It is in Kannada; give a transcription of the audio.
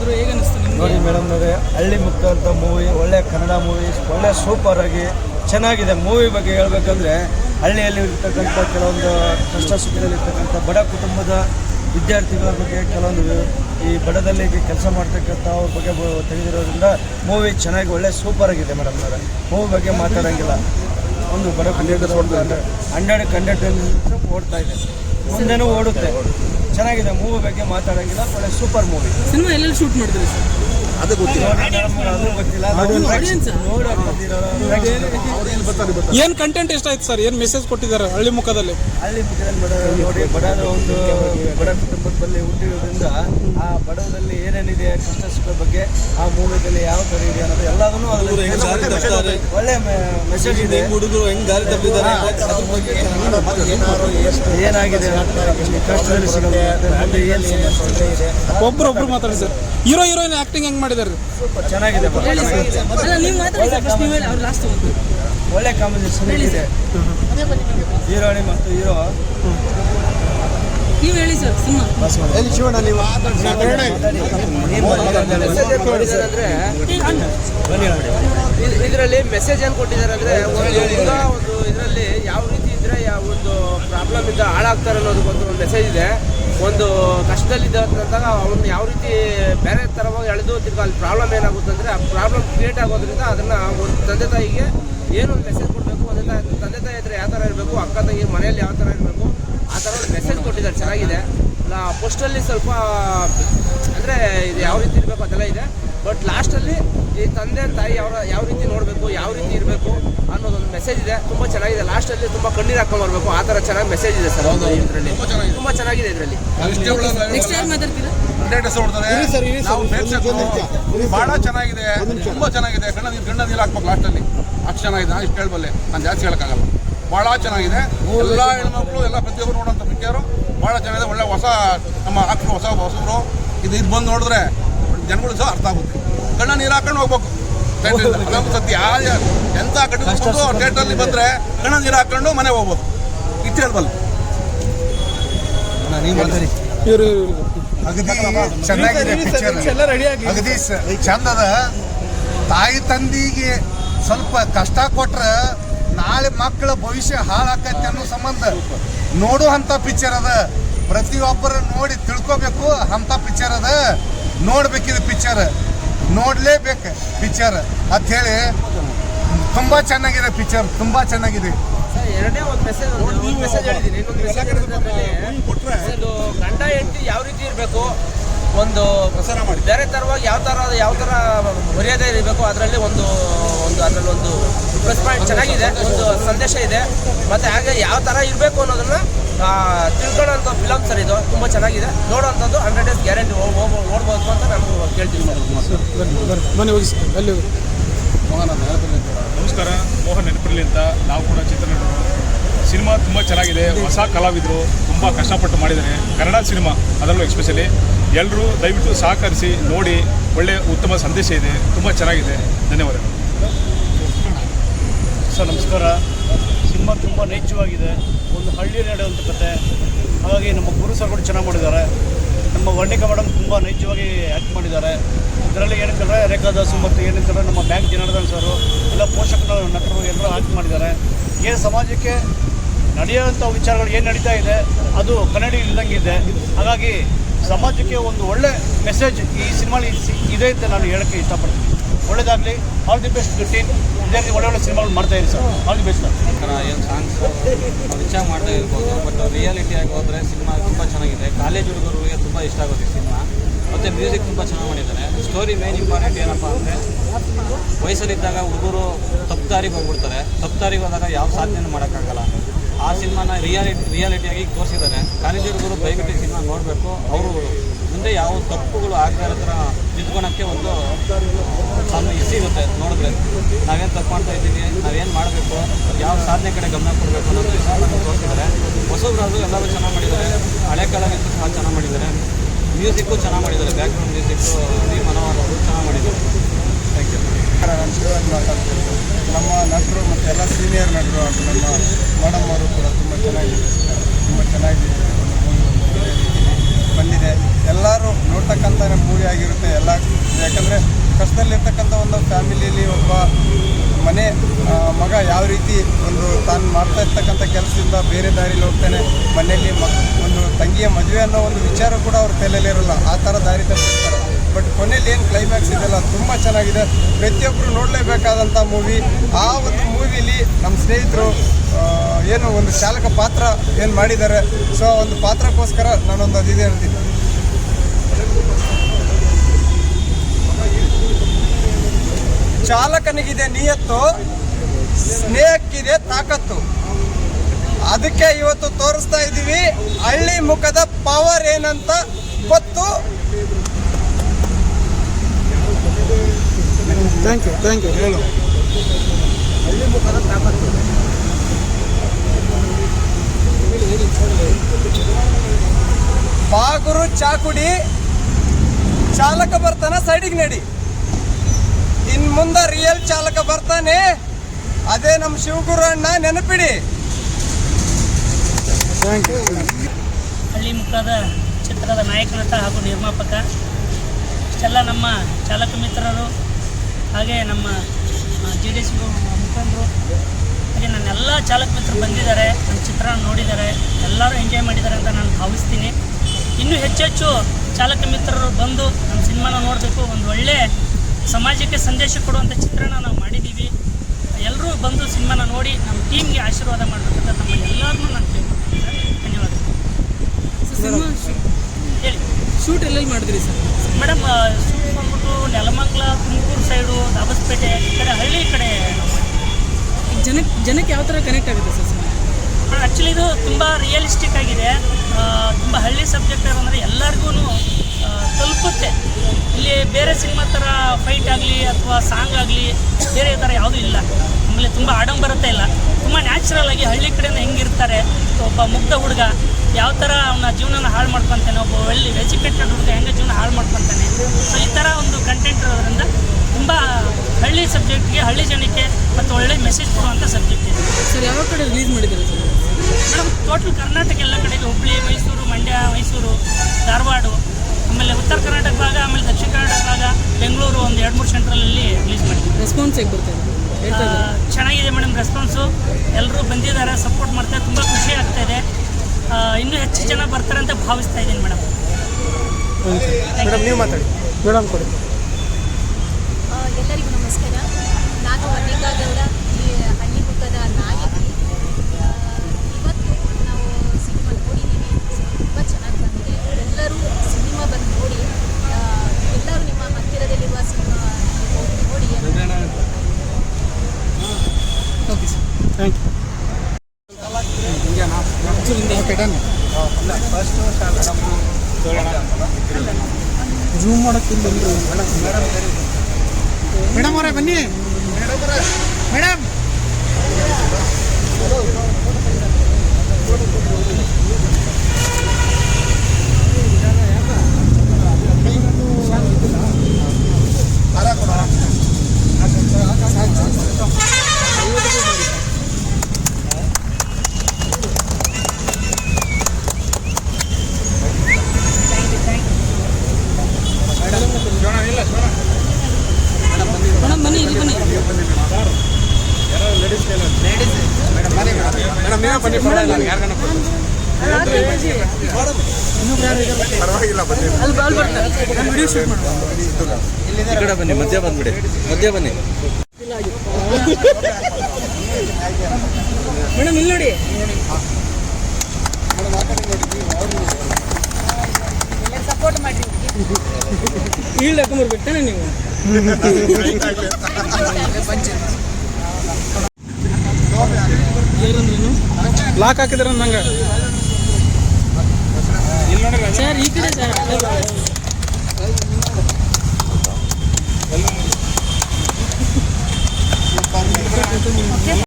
ನೋಡಿದ್ರು ಹೇಗೆ ಅನಿಸ್ತು ನೋಡಿ ನಿಮಗೆ ಮೇಡಮ್ ಅವರೇ ಹಳ್ಳಿ ಮುಕ್ತ ಅಂತ ಮೂವಿ, ಒಳ್ಳೆ ಕನ್ನಡ ಮೂವಿ, ಒಳ್ಳೆ ಸೂಪರ್ ಆಗಿ ಚೆನ್ನಾಗಿದೆ. ಮೂವಿ ಬಗ್ಗೆ ಹೇಳ್ಬೇಕಂದ್ರೆ, ಹಳ್ಳಿಯಲ್ಲಿ ಇರ್ತಕ್ಕಂಥ ಕೆಲವೊಂದು ಕಷ್ಟ ಸುಖದಲ್ಲಿರ್ತಕ್ಕಂಥ ಬಡ ಕುಟುಂಬದ ವಿದ್ಯಾರ್ಥಿಗಳ ಬಗ್ಗೆ ಕೆಲವೊಂದು ಈ ಬಡದಲ್ಲಿ ಕೆಲಸ ಮಾಡ್ತಕ್ಕಂಥ ಅವ್ರ ಬಗ್ಗೆ ತೆಗೆದಿರೋದ್ರಿಂದ ಮೂವಿ ಚೆನ್ನಾಗಿ, ಒಳ್ಳೆ ಸೂಪರ್ ಆಗಿದೆ ಮೇಡಮ್ ಅವರೇ. ಮೂವಿ ಬಗ್ಗೆ ಮಾತಾಡೋಂಗಿಲ್ಲ. ಒಂದು ಬಡ ಕುಟುಂಬದ ಹಂಡ್ರೆಡ್ ಹಂಡ್ರೆಡ್ ಓಡ್ತಾ ಇದೆ. ಮುಂದೆನೂ ಓಡುತ್ತೆ. ಚೆನ್ನಾಗಿದೆ ಮೂವಿ ಬಗ್ಗೆ ಮಾತಾಡೋಂಗಿಲ್ಲ ಒಳ್ಳೆ ಸೂಪರ್ ಮೂವಿ ಸಿನಿಮಾ ಎಲ್ಲೆಲ್ಲಿ ಶೂಟ್ ಮಾಡಿದ್ರಿ ಸರ್? ಅದು ಗೊತ್ತಿಲ್ಲ. ಏನ್ ಕಂಟೆಂಟ್ ಇಷ್ಟ ಆಯ್ತು ಸರ್? ಏನ್ ಮೆಸೇಜ್ ಕೊಟ್ಟಿದ್ದಾರೆ ಹಳ್ಳಿ ಮುಖದಲ್ಲಿ? ಹಳ್ಳಿ ಮುಖದಲ್ಲಿ ಬಡ ನೋಡಿ ಬಡದ ಒಂದು ಬಡ ಕುಟುಂಬದಲ್ಲಿ ಹುಟ್ಟಿರೋದ್ರಿಂದ ಆ ಬಡವರಲ್ಲಿ ಏನೇನಿದೆ ಕಷ್ಟ ಸುಖ ಬಗ್ಗೆ ಆ ಮೂವಿದಲ್ಲಿ ಯಾವ ತರ ಇದೆ ಅನ್ನೋದು ಎಲ್ಲದನ್ನು ಹುಡುಗರು ಹೆಂಗ್ ದಾರಿ ತಪ್ಪಿದ್ದಾರೆ? ಒಳ್ಳೆ ಮೆಸೇಜ್ ಇದೆ. ಹುಡುಗರು ಹೆಂಗ್ ದಾರಿ ತಪ್ಪಿದ್ದಾರೆ ಅದ್ರ ಬಗ್ಗೆ ಏನಾಗಿದೆ? ಕಷ್ಟದಲ್ಲಿ ಸಿಗುತ್ತೆ ಮುಂದೆ ಏನು ಸಮಸ್ಯೆ ಇದೆ? ಒಬ್ರು ಒಬ್ರು ಮಾತಾಡಿ ಸರ್. ಹೀರೋ ಹೀರೋಯಿನ್ ಆಕ್ಟಿಂಗ್ ಹೆಂಗ್ ಮಾಡಿದಾರೆ. ಸೂಪರ್ ಚೆನ್ನಾಗಿದೆ ಒಳ್ಳೆ ಕಾಂಬಿನೇಷನ್ ಇದೆ. ಹೀರೋಣಿ ಮತ್ತು ಹೀರೋ. ನೀವು ಹೇಳಿ ಸರ್ ಸಿನಿಮಾ. ನೀವು ಇದರಲ್ಲಿ ಮೆಸೇಜ್ ಏನು ಕೊಟ್ಟಿದ್ದಾರೆ ಅಂದ್ರೆ ಒಂದು ಒಂದು ಇದರಲ್ಲಿ ಯಾವ ರೀತಿ ಇದ್ರೆ ಯಾವ ಒಂದು ಪ್ರಾಬ್ಲಮ್ ಇಂದ ಹಾಳಾಗ್ತಾರೆ ಅನ್ನೋದಕ್ಕೊಂದು ಒಂದು ಮೆಸೇಜ್ ಇದೆ. ಒಂದು ಕಷ್ಟದಲ್ಲಿದ್ದಂತಾಗ ಅವ್ನು ಯಾವ ರೀತಿ ಬೇರೆ ಥರವಾಗಿ ಎಳೆದು ತಿರ್ಗಿ ಅಲ್ಲಿ ಪ್ರಾಬ್ಲಮ್ ಏನಾಗುತ್ತೆ ಅಂದರೆ ಆ ಪ್ರಾಬ್ಲಮ್ ಕ್ರಿಯೇಟ್ ಆಗೋದ್ರಿಂದ ಅದನ್ನು ಒಂದು ತಂದೆ ತಾಯಿಗೆ ಏನು ಮೆಸೇಜ್ ಕೊಡಬೇಕು ತಾಯಿ, ತಂದೆ ತಾಯಿ ಹತ್ರ ಯಾವ ಥರ ಇರಬೇಕು, ಅಕ್ಕ ತಂಗಿ ಮನೆಯಲ್ಲಿ ಯಾವ ಥರ ಇರಬೇಕು, ಆ ಥರ ಒಂದು ಮೆಸೇಜ್ ಕೊಟ್ಟಿದ್ದಾರೆ, ಚೆನ್ನಾಗಿದೆ. ಪೋಸ್ಟಲ್ಲಿ ಸ್ವಲ್ಪ, ಅಂದರೆ ಇದು ಯಾವ ರೀತಿ ಇರಬೇಕು ಅದೆಲ್ಲ ಇದೆ. ಬಟ್ ಲಾಸ್ಟಲ್ಲಿ ಈ ತಂದೆ ತಾಯಿ ಅವರ ಯಾವ ರೀತಿ ನೋಡಬೇಕು ಯಾವ ರೀತಿ ಇರಬೇಕು ಅನ್ನೋದೊಂದು ಮೆಸೇಜ್ ಇದೆ. ತುಂಬ ಚೆನ್ನಾಗಿದೆ. ಲಾಸ್ಟಲ್ಲಿ ತುಂಬ ಕಣ್ಣೀರು ಹಾಕೊಂಡು ಬರಬೇಕು. ಆ ಥರ ಚೆನ್ನಾಗಿ ಮೆಸೇಜ್ ಇದೆ ಸರ್. ಇದರಲ್ಲಿ. ತುಂಬ ಚೆನ್ನಾಗಿದೆ. ಇದರಲ್ಲಿ. ಬಹಳ ಚೆನ್ನಾಗಿದೆ. ತುಂಬ ಚೆನ್ನಾಗಿದೆ. ಕಣ್ಣ ನೀರು ಕಣ್ಣ ನೀರು ಹಾಕ್ಬೇಕು ಲಾಸ್ಟಲ್ಲಿ ಅಷ್ಟು ಚೆನ್ನಾಗಿದೆ. ನಾನು ಇಷ್ಟು ಹೇಳ್ಬಲ್ಲೆ. ನಾನು ಜಾಸ್ತಿ ಹೇಳೋಕ್ಕಾಗಲ್ಲ. ಭಾಳ ಚೆನ್ನಾಗಿದೆ. ಎಲ್ಲ ಹೆಣ್ಮಕ್ಳು ಎಲ್ಲ ಪ್ರತಿಯೊಬ್ಬರು ನೋಡೋಂಥ ಪಿಕ್ಚರು ಭಾಳ ಚೆನ್ನಾಗಿದೆ. ಒಳ್ಳೆ ಹೊಸ ನಮ್ಮ ಹಾಕ್ರು ಹೊಸ ಹೊಸಬ್ರು. ಇದು ಇದು ಬಂದು ನೋಡಿದ್ರೆ ಜನಗಳು ಸಹ ಅರ್ಥ ಆಗುತ್ತೆ. ಕಣ್ಣ ನೀರು ಹಾಕೊಂಡು ಹೋಗ್ಬೇಕು. ಅದೊಂದು ಸತ್ಯ ಎಂಥ ಕಟ್ಟಿದ್ರು ಥಿಯೇಟ್ರಲ್ಲಿ ಬಂದರೆ ಕಣ್ಣ ನೀರು ಹಾಕೊಂಡು ಮನೆಗೆ ಹೋಗ್ಬೋದು. ಇಷ್ಟು ಹೇಳ್ಬಲ್ಲ ಇವರು ಅಗದಿ ಚೆನ್ನಾಗಿದೆ ಪಿಕ್ಚರ್ ಅಗದಿ ಚಂದದ. ತಾಯಿ ತಂದಿಗೆ ಸ್ವಲ್ಪ ಕಷ್ಟ ಕೊಟ್ರ ನಾಳೆ ಮಕ್ಕಳ ಭವಿಷ್ಯ ಹಾಳಾಕತ್ತೆ ಅನ್ನೋ ಸಂಬಂಧ. ನೋಡುವಂಥ ಪಿಕ್ಚರ್ ಅದ. ಪ್ರತಿಯೊಬ್ಬರು ನೋಡಿ ತಿಳ್ಕೊಬೇಕು ಅಂತ ಪಿಕ್ಚರ್ ಅದ. ನೋಡ್ಬೇಕಿದು ಪಿಕ್ಚರ್ ನೋಡ್ಲೇಬೇಕು ಪಿಕ್ಚರ್ ಅಂತ ಹೇಳಿ. ತುಂಬಾ ಚೆನ್ನಾಗಿದೆ ಪಿಕ್ಚರ್ ತುಂಬಾ ಚೆನ್ನಾಗಿದೆ. ಸರ್ ಎರಡನೇ ಒಂದು ಮೆಸೇಜ್ ಒಂದು ಮೆಸೇಜ್ ಹೇಳಿದ್ದೀನಿ. ಇನ್ನೊಂದು ಮೆಸೇಜ್ ಒಂದು ಗಂಡ ಹೆಂಡತಿ ಯಾವ ರೀತಿ ಇರಬೇಕು? ಒಂದು ಪ್ರಸಾರ ಮಾಡಿ. ಬೇರೆ ಥರವಾಗಿ ಯಾವ ಥರ ಯಾವ ಥರ ಮರ್ಯಾದೆ ಇರಬೇಕು ಅದರಲ್ಲಿ ಒಂದು ಒಂದು ಅದರಲ್ಲಿ ಒಂದು ಪ್ಲಸ್ ಪಾಯಿಂಟ್ ಚೆನ್ನಾಗಿದೆ ಒಂದು ಸಂದೇಶ ಇದೆ. ಮತ್ತು ಹಾಗೆ ಯಾವ ಥರ ಇರಬೇಕು ಅನ್ನೋದನ್ನು ತಿಳ್ಕೊಳ್ಳೋಂಥ ಫಿಲಮ್ ಸರ್ ಇದು ತುಂಬ ಚೆನ್ನಾಗಿದೆ. ನೋಡೋವಂಥದ್ದು ಹಂಡ್ರೆಡ್ ಡೇಸ್ ಗ್ಯಾರಂಟಿ ನೋಡ್ಬೋದು ಅಂತ ನಾನು ಕೇಳ್ತೀನಿ. ಸರ್ ನಮಸ್ಕಾರ ಮೋಹನ್ ನೆನಪಿರಲಿ ಅಂತ ನಾವು ಕೂಡ ಚಿತ್ರನಟರು. ಸಿನಿಮಾ ತುಂಬ ಚೆನ್ನಾಗಿದೆ ಹೊಸ ಕಲಾವಿದರು ತುಂಬ ಕಷ್ಟಪಟ್ಟು ಮಾಡಿದ್ದಾರೆ. ಕನ್ನಡ ಸಿನಿಮಾ ಅದರಲ್ಲೂ ಎಸ್ಪೆಷಲಿ ಎಲ್ಲರೂ ದಯವಿಟ್ಟು ಸಹಕರಿಸಿ ನೋಡಿ ಒಳ್ಳೆಯ ಉತ್ತಮ ಸಂದೇಶ ಇದೆ. ತುಂಬ ಚೆನ್ನಾಗಿದೆ. ಧನ್ಯವಾದಗಳು. ಸರ್, ನಮಸ್ಕಾರ. ಸಿನಿಮಾ ತುಂಬ ನೈಜವಾಗಿದೆ. ಒಂದು ಹಳ್ಳಿ ನಡೆಯುವಂಥ ಕತೆ. ಹಾಗಾಗಿ ನಮ್ಮ ಗುರು ಸರ್ ಕೂಡ ಚೆನ್ನಾಗಿ ಮಾಡಿದ್ದಾರೆ. ನಮ್ಮ ವರ್ಣಿಕಾ ಮೇಡಮ್ ತುಂಬ ನೈಜವಾಗಿ ಆ್ಯಕ್ಟ್ ಮಾಡಿದ್ದಾರೆ. ಇದರಲ್ಲಿ ಏನಂತಂದರೆ ರೇಖಾದಾಸು ಮತ್ತು ಏನಂತಂದರೆ ನಮ್ಮ ಬ್ಯಾಂಕ್ ಜನಾರ್ದನ್ ಸರು ಎಲ್ಲ ಪೋಷಕರು, ನಟರು ಎಲ್ಲರೂ ಆ್ಯಕ್ಟ್ ಮಾಡಿದ್ದಾರೆ. ಏನು ಸಮಾಜಕ್ಕೆ ನಡೆಯುವಂಥ ವಿಚಾರಗಳು ಏನು ನಡೀತಾ ಇದೆ, ಅದು ಕನ್ನಡಿ ಇಲ್ದಂಗಿದೆ ಹಾಗಾಗಿ ಸಮಾಜಕ್ಕೆ ಒಂದು ಒಳ್ಳೆ ಮೆಸೇಜ್ ಈ ಸಿನಿಮಾಲಿ ಇದೆ ಅಂತ ನಾನು ಹೇಳಕ್ಕೆ ಇಷ್ಟಪಡ್ತೀನಿ. ಒಳ್ಳೇದಾಗಲಿ ಆಲ್ ದಿ ಬೆಸ್ಟ್ ಟೀಮ್ ಇದೇ ರೀತಿ ಒಳ್ಳೆ ಒಳ್ಳೆ ಸಿನಿಮಾಗಳು ಮಾಡ್ತಾ ಇರಿ sir. All the best sir ಏನು ಸಾಂಗ್ಸ್ ರಿಚಾರ್ಜ್ ಮಾಡ್ತಾ ಇರ್ಬೋದು ಬಟ್ ರಿಯಾಲಿಟಿಯಾಗಿ ಹೋದರೆ ಸಿನಿಮಾ ತುಂಬ ಚೆನ್ನಾಗಿದೆ. ಕಾಲೇಜ್ ಹುಡುಗರಿಗೆ ತುಂಬ ಇಷ್ಟ ಆಗುತ್ತೆ ಈ ಸಿನಿಮಾ ಮತ್ತು ಮ್ಯೂಸಿಕ್ ತುಂಬ ಚೆನ್ನಾಗಿ ಮಾಡಿದ್ದಾರೆ. ಸ್ಟೋರಿ ಮೇನ್ ಇಂಪಾರ್ಟೆಂಟ್ ಏನಪ್ಪ ಅಂದರೆ, ವಯಸ್ಸಲ್ಲಿದ್ದಾಗ ಹುಡುಗರು ತಪ್ಪು ದಾರಿಗೆ ಹೋಗ್ಬಿಡ್ತಾರೆ. ತಪ್ಪು ದಾರಿಗೆ ಹೋದಾಗ ಯಾವ ಸಾಧನೆಯನ್ನು ಮಾಡೋಕ್ಕಾಗಲ್ಲ. ಆ ಸಿನಿಮಾನ ರಿಯಾಲಿಟಿ ರಿಯಾಲಿಟಿಯಾಗಿ ತೋರಿಸಿದ್ದಾರೆ. ಕಾಲೇಜ್ ಬೈಗಟ್ಟಿ ಸಿನಿಮಾ ನೋಡಬೇಕು. ಅವರು ಮುಂದೆ ಯಾವ ತಪ್ಪುಗಳು ಆಗದೇ ಇರೋ ಥರ ತಿದ್ಕೊಳಕ್ಕೆ ಒಂದು ಸಣ್ಣ ಸಿಗುತ್ತೆ ನೋಡಿದ್ರೆ. ನಾವೇನು ತಪ್ಪು ಮಾಡ್ತಾ ಇದ್ದೀವಿ, ನಾವೇನು ಮಾಡಬೇಕು, ಯಾವ ಸಾಧನೆ ಕಡೆ ಗಮನ ಕೊಡಬೇಕು ಅನ್ನೋದು ಸಿನಿಮಾ ತೋರಿಸಿದ್ದಾರೆ. ಹೊಸಬ್ರಾದ್ರು ಎಲ್ಲರೂ ಚೆನ್ನಾಗಿ ಮಾಡಿದ್ದಾರೆ. ಹಳೆ ಕಾಲದಿಂದ ಸಹ ಚೆನ್ನಾಗಿ ಮಾಡಿದ್ದಾರೆ. ಮ್ಯೂಸಿಕ್ಕು ಚೆನ್ನಾಗಿ ಮಾಡಿದ್ದಾರೆ. ಬ್ಯಾಕ್ಗ್ರೌಂಡ್ ಮ್ಯೂಸಿಕ್ಕು ಈ ಮನೋಹರ್ ಅವರು ಚೆನ್ನಾಗಿ ಮಾಡಿದ್ದಾರೆ ಥ್ಯಾಂಕ್ ಯು ನಮ್ಮ ನಟರು ಮತ್ತು ಎಲ್ಲ ನಟರು ಹಾಗೂ ನಮ್ಮ ಮೇಡಮ್ ಅವರು ಕೂಡ ತುಂಬ ಚೆನ್ನಾಗಿ ತುಂಬ ಚೆನ್ನಾಗಿ ಬಂದಿದೆ. ಎಲ್ಲರೂ ನೋಡ್ತಕ್ಕಂಥ ಮೂವಿ ಆಗಿರುತ್ತೆ ಎಲ್ಲ. ಯಾಕಂದರೆ ಕಷ್ಟದಲ್ಲಿರ್ತಕ್ಕಂಥ ಒಂದು ಫ್ಯಾಮಿಲಿಯಲ್ಲಿ ಒಬ್ಬ ಮನೆ ಮಗ ಯಾವ ರೀತಿ ಒಂದು ತಾನು ಮಾಡ್ತಾ ಇರ್ತಕ್ಕಂಥ ಕೆಲಸದಿಂದ ಬೇರೆ ದಾರಿಲಿ ಹೋಗ್ತಾನೆ, ಮನೆಯಲ್ಲಿ ಒಂದು ತಂಗಿಯ ಮದುವೆ ಅನ್ನೋ ಒಂದು ವಿಚಾರ ಕೂಡ ಅವ್ರ ತಲೆಯಲ್ಲಿರಲ್ಲ. ಆ ಥರ ದಾರಿ ತಪ್ಪಿರ್ತಾರೆ ಬಟ್ ಕೊನೆಯಲ್ಲಿ ಏನು ಕ್ಲೈಮ್ಯಾಕ್ಸ್ ಇದೆಯಲ್ಲ, ತುಂಬ ಚೆನ್ನಾಗಿದೆ. ಪ್ರತಿಯೊಬ್ಬರು ನೋಡಲೇಬೇಕಾದಂಥ ಮೂವಿ ಆ ಒಂದು ಮೂವಿಲಿ ನಮ್ಮ ಸ್ನೇಹಿತರು ಏನು ಒಂದು ಚಾಲಕ ಪಾತ್ರ ಏನು ಮಾಡಿದ್ದಾರೆ. ಸೊ ಒಂದು ಪಾತ್ರಕ್ಕೋಸ್ಕರ ನಾನೊಂದು ಅದು ಇದೆ ಹೇಳ್ತೀನಿ. ಚಾಲಕನಿಗಿದೆ ನಿಯತ್ತು, ಸ್ನೇಹಕ್ಕಿದೆ ತಾಕತ್ತು. ಅದಕ್ಕೆ ಇವತ್ತು ತೋರಿಸ್ತಾ ಇದ್ದೀವಿ, ಹಳ್ಳಿ ಮುಖದ ಪವರ್ ಏನಂತ ಗೊತ್ತು. ಥ್ಯಾಂಕ್ ಯು ಥ್ಯಾಂಕ್ ಯು ಹೇಳು ಬಾಗುರು ಚಾಕುಡಿ ಚಾಲಕ ಬರ್ತಾನ ಸೈಡಿಗೆ ನಡಿ. ಇನ್ ಮುಂದೆ ರಿಯಲ್ ಚಾಲಕ ಬರ್ತಾನೆ. ಅದೇ ನಮ್ಮ ಶಿವಗುರು ಅಣ್ಣ ನೆನಪಿಡಿ. ಥ್ಯಾಂಕ್ ಯು ಹಳ್ಳಿ ಮುಖದ ಚಿತ್ರದ ನಾಯಕ ನಟ ಹಾಗೂ ನಿರ್ಮಾಪಕ. ಇಷ್ಟೆಲ್ಲ ನಮ್ಮ ಚಾಲಕ ಮಿತ್ರರು ಹಾಗೆ ನಮ್ಮ ಜಿ ಡಿ ಸಿ ಮುಖಂಡರು ಹಾಗೆ ನನ್ನೆಲ್ಲ ಚಾಲಕ ಮಿತ್ರರು ಬಂದಿದ್ದಾರೆ ನನ್ನ ಚಿತ್ರ ನೋಡಿದ್ದಾರೆ ಎಲ್ಲರೂ ಎಂಜಾಯ್ ಮಾಡಿದ್ದಾರೆ ಅಂತ ನಾನು ಭಾವಿಸ್ತೀನಿ. ಇನ್ನೂ ಹೆಚ್ಚೆಚ್ಚು ಚಾಲಕ ಮಿತ್ರರು ಬಂದು ನಮ್ಮ ಸಿನಿಮಾನ ನೋಡಬೇಕು ಒಂದು ಒಳ್ಳೆ ಸಮಾಜಕ್ಕೆ ಸಂದೇಶ ಕೊಡುವಂಥ ಚಿತ್ರನ ನಾವು ಮಾಡಿದ್ದೀವಿ. ಎಲ್ಲರೂ ಬಂದು ಸಿನಿಮಾನ ನೋಡಿ ನಮ್ಮ ಟೀಮ್ಗೆ ಆಶೀರ್ವಾದ ಮಾಡಬೇಕಂತ ನಮ್ಮ ಎಲ್ಲರನ್ನೂ ನಾನು ಕೇಳ್ಕೊಳ್ತೀನಿ. ಸಿನಿಮಾ ಹೇಳಿ. ಶೂಟ್ ಎಲ್ಲೆಲ್ಲಿ ಮಾಡಿದ್ರಿ ಸರ್? ಮೇಡಮ್ ಶೂಟ್ ಬಂದ್ಬಿಟ್ಟು ನೆಲಮಂಗ್ಲ ತುಮಕೂರು ಸೈಡು ದಾಬಸ್ಪೇಟೆ ಈ ಕಡೆ ಹಳ್ಳಿ ಕಡೆ. ಜನಕ್ಕೆ ಜನಕ್ಕೆ ಯಾವ ಥರ ಕನೆಕ್ಟ್ ಆಗುತ್ತೆ ಸರ್ ಸಿನಿಮಾ? ಆ್ಯಕ್ಚುಲಿ ಇದು ತುಂಬ ರಿಯಲಿಸ್ಟಿಕ್ ಆಗಿದೆ. ತುಂಬ ಹಳ್ಳಿ ಸಬ್ಜೆಕ್ಟ್ ಅಂದರೆ ಎಲ್ಲರಿಗೂ ತಲುಪುತ್ತೆ. ಇಲ್ಲಿ ಬೇರೆ ಸಿನಿಮಾ ಥರ ಫೈಟ್ ಆಗಲಿ ಅಥವಾ ಸಾಂಗ್ ಆಗಲಿ ಬೇರೆ ಥರ ಯಾವುದೂ ಇಲ್ಲ. ಆಮೇಲೆ ತುಂಬ ಆಡಂಬರತೆ ಇಲ್ಲ. ತುಂಬ ನ್ಯಾಚುರಲ್ ಆಗಿ ಹಳ್ಳಿ ಕಡೆಯಿಂದ ಹೆಂಗಿರ್ತಾರೆ. ಒಬ್ಬ ಮುಗ್ಧ ಹುಡುಗ ಯಾವ ಥರ ಅವನ ಜೀವನನ ಹಾಳು ಮಾಡ್ಕೊತಾನೆ ಒಬ್ಬ ಒಳ್ಳೆ ಎಜುಕೇಟೆಡ್ ಹುಡುಗ ಹೆಂಗೆ ಜೀವನ ಹಾಳು ಮಾಡ್ಕೊತಾನೆ. ಸೊ ಈ ಥರ ಒಂದು ಕಂಟೆಂಟ್ ಇರೋದ್ರಿಂದ ತುಂಬ ಹಳ್ಳಿ ಸಬ್ಜೆಕ್ಟ್ಗೆ ಹಳ್ಳಿ ಜನಕ್ಕೆ ಮತ್ತು ಒಳ್ಳೆ ಮೆಸೇಜ್ ಕೊಡುವಂಥ ಸಬ್ಜೆಕ್ಟ್ ಇದೆ. ಸರ್ ಯಾವ ಕಡೆ ರಿಲೀಸ್ ಮಾಡಿದ್ದಾರೆ ಸರ್? ಮೇಡಮ್ ಟೋಟಲ್ ಕರ್ನಾಟಕ ಎಲ್ಲ ಕಡೆಗೆ ಹುಬ್ಬಳ್ಳಿ ಮೈಸೂರು ಮಂಡ್ಯ ಮೈಸೂರು ಧಾರವಾಡ ಆಮೇಲೆ ಉತ್ತರ ಕರ್ನಾಟಕ ಭಾಗ ಆಮೇಲೆ ದಕ್ಷಿಣ ಕರ್ನಾಟಕ ಭಾಗ ಬೆಂಗಳೂರು ಒಂದು ಎರಡು ಮೂರು ಸೆಂಟ್ರಲಲ್ಲಿ ರಿಲೀಸ್ ಮಾಡಿದ್ದೀವಿ. ರೆಸ್ಪಾನ್ಸ್ ಹೇಗೆ ಬರ್ತಾ ಚೆನ್ನಾಗಿದೆ ಮೇಡಮ್ ರೆಸ್ಪಾನ್ಸು ಎಲ್ಲರೂ ಬಂದಿದ್ದಾರೆ ಸಪೋರ್ಟ್ ಮಾಡ್ತಾರೆ ತುಂಬ ಖುಷಿ ಆಗ್ತಾ ಇದೆ. ಇನ್ನೂ ಹೆಚ್ಚು ಜನ ಬರ್ತಾರೆ ಅಂತ ಭಾವಿಸ್ತಾ ಇದ್ದೀನಿ ಮೇಡಮ್. ಮೇಡಮ್ ನೀವು ಮಾತಾಡಿ. ಮೇಡಮ್ ಕೊಡಿ ಎಲ್ಲರಿಗೂ ನಮಸ್ಕಾರ ನಾನು ಅನಿಕಾ ಗೌಡ ಈ ಹಳ್ಳಿ ಮುಖದ ನಾಯಕಿ ಆ, ಇವತ್ತು ನಾವು ಸಿನಿಮಾ ನೋಡಿದ್ದೀವಿ ತುಂಬ ಚೆನ್ನಾಗಿ ಬಂದಿದೆ ಎಲ್ಲರೂ ಸಿನಿಮಾ ಬಂದು ನೋಡಿ ಆ, ಎಲ್ಲರೂ ನಿಮ್ಮ ಹತ್ತಿರದಲ್ಲಿರುವ ಸಿನಿಮಾ ಹೋಗಿ ನೋಡಿ okay sir thank you zoom ಮಾಡೋಕ್ಕಿಲ್ಲ madam ಅವರೇ ಬನ್ನಿ. ಮೇಡಮ್. ಪರವಾಗಿಲ್ಲ ಬನ್ನಿ. ಅಲ್ಲಿ ಬಾಲ್ ಬರ್ತಾರೆ ನಾನು ವಿಡಿಯೋ ಶೂಟ್ ಮಾಡೋದು ಈ ಕಡೆ ಬನ್ನಿ ಮಧ್ಯ ಬಂದ್ಬಿಡಿ. ಮಧ್ಯ ಬನ್ನಿ. ಮೇಡಮ್ ಇಲ್ಲಿ ನೋಡಿ. ಸಪೋರ್ಟ್ ಮಾಡಿ ಈಲ್ಡ್ ನೀವು? ಲಾಕ್ ಹಾಕಿದ್ರ ನಂಗೆ? ಸರ್ ಈ ಕಡೆ ಸರ್